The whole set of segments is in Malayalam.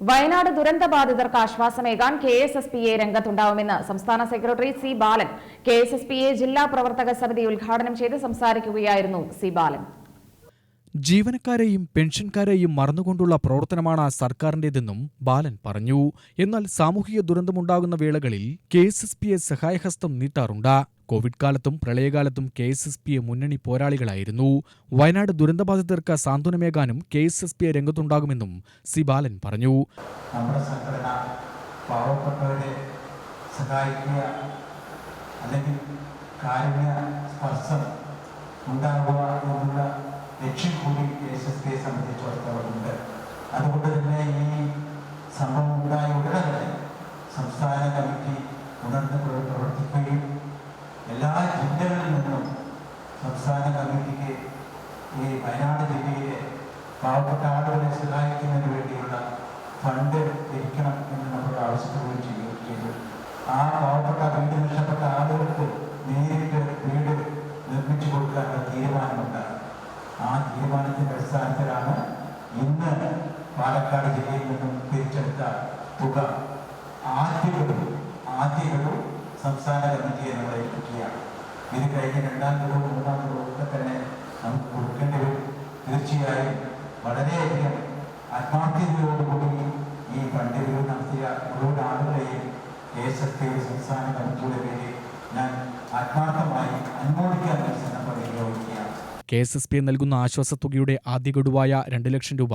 വയനാട് ദുരന്ത ബാധിതർക്ക് ആശ്വാസമേകാൻ K S S P A രംഗത്തുണ്ടാവുമെന്ന് സംസ്ഥാന secretary C Balan. K S S P A ജില്ലാ പ്രവർത്തക സമിതി ഉദ്ഘാടനം ചെയ്ത് സംസാരിക്കുകയായിരുന്നു സി ബാലൻ. ജീവനക്കാരെയും പെൻഷൻകാരെയും മറന്നുകൊണ്ടുള്ള പ്രവർത്തനമാണ് സർക്കാരിന്റേതെന്നും ബാലൻ പറഞ്ഞു. എന്നാൽ സാമൂഹിക ദുരന്തമുണ്ടാകുന്ന വേളകളിൽ കെ എസ് എസ് പിയെ സഹായഹസ്തം നീട്ടാറുണ്ട്. കോവിഡ് കാലത്തും പ്രളയകാലത്തും കെ എസ് എസ് പിയെ മുന്നണി പോരാളികളായിരുന്നു. വയനാട് ദുരന്തബാധിതർക്ക് സാന്ത്വനമേകാനും കെ എസ് എസ് പിയെ രംഗത്തുണ്ടാകുമെന്നും സി ബാലൻ പറഞ്ഞു. സഹായിക്കുക അല്ലെങ്കിൽ കാരുണ്യ സ്പർശം ഉണ്ടാകുക എന്നുള്ള ലക്ഷ്യം കൂടി പിയെ സംബന്ധിച്ചിടത്തോളമുണ്ട് അതുകൊണ്ട് തന്നെ ഈ സംഭവം ഉണ്ടായ ഉടനെ തന്നെ സംസ്ഥാന കമ്മിറ്റി ഉണർന്ന് പ്ര- പ്രവർത്തിക്കുകയും എല്ലാ ജില്ലകളിൽ നിന്നും സംസ്ഥാന കമ്മിറ്റിക്ക് ഈ വയനാട് ജില്ലയിലെ പാവപ്പെട്ട ആളുകളെ സഹായിക്കുന്നതിന് വേണ്ടിയുള്ള ഫണ്ട് ലഭിക്കണം എന്ന് നമ്മൾ ആവശ്യപ്പെടുകയും ചെയ്യുകയും ചെയ്തു. ആ പാവപ്പെട്ട വീട് നഷ്ടപ്പെട്ട ആളുകൾക്ക് നേരിട്ട് അടിസ്ഥാനത്തിലാണ് ഇന്ന് പാലക്കാട് ജില്ലയിൽ നിന്നും പിരിച്ചെടുത്ത തുക ആദ്യ ഗഡു ആദ്യ ഗഡു സംസ്ഥാന കമ്മിറ്റിയെ നമ്മൾ ഏൽപ്പിക്കുകയാണ് ഇത് കഴിഞ്ഞ് രണ്ടാം ഗഡുവും മൂന്നാം ഒക്കെ തന്നെ നമുക്ക് കൊടുക്കേണ്ടി വരും. തീർച്ചയായും വളരെയധികം ആത്മാർത്ഥതയോടുകൂടി ഈ ഫണ്ട് വിതരണം നടത്തിയ മുഴുവൻ ആളുകളെയും എഫ് സംസ്ഥാന കമ്മിറ്റിയുടെ പേരിൽ ഞാൻ ആത്മാർത്ഥമായി അനുമോദിക്കാൻ കെ എസ് എസ് പി നൽകുന്ന ആശ്വാസത്തുകയുടെ ആദ്യ ഗഡുവായ രണ്ട് ലക്ഷം രൂപ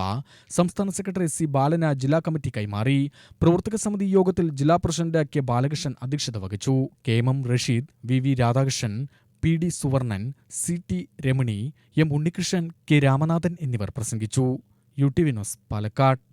സംസ്ഥാന സെക്രട്ടറി സി ബാലന ജില്ലാ കമ്മിറ്റി കൈമാറി. പ്രവർത്തക സമിതി യോഗത്തിൽ ജില്ലാ പ്രസിഡന്റ് കെ ബാലകൃഷ്ണൻ അധ്യക്ഷത വഹിച്ചു. K M M Rasheed V V Radhakrishnan P D Suvarnan C T Ramani M Unnikrishnan K Ramanathan എന്നിവർ പ്രസംഗിച്ചു. U T Vinos Palakkad.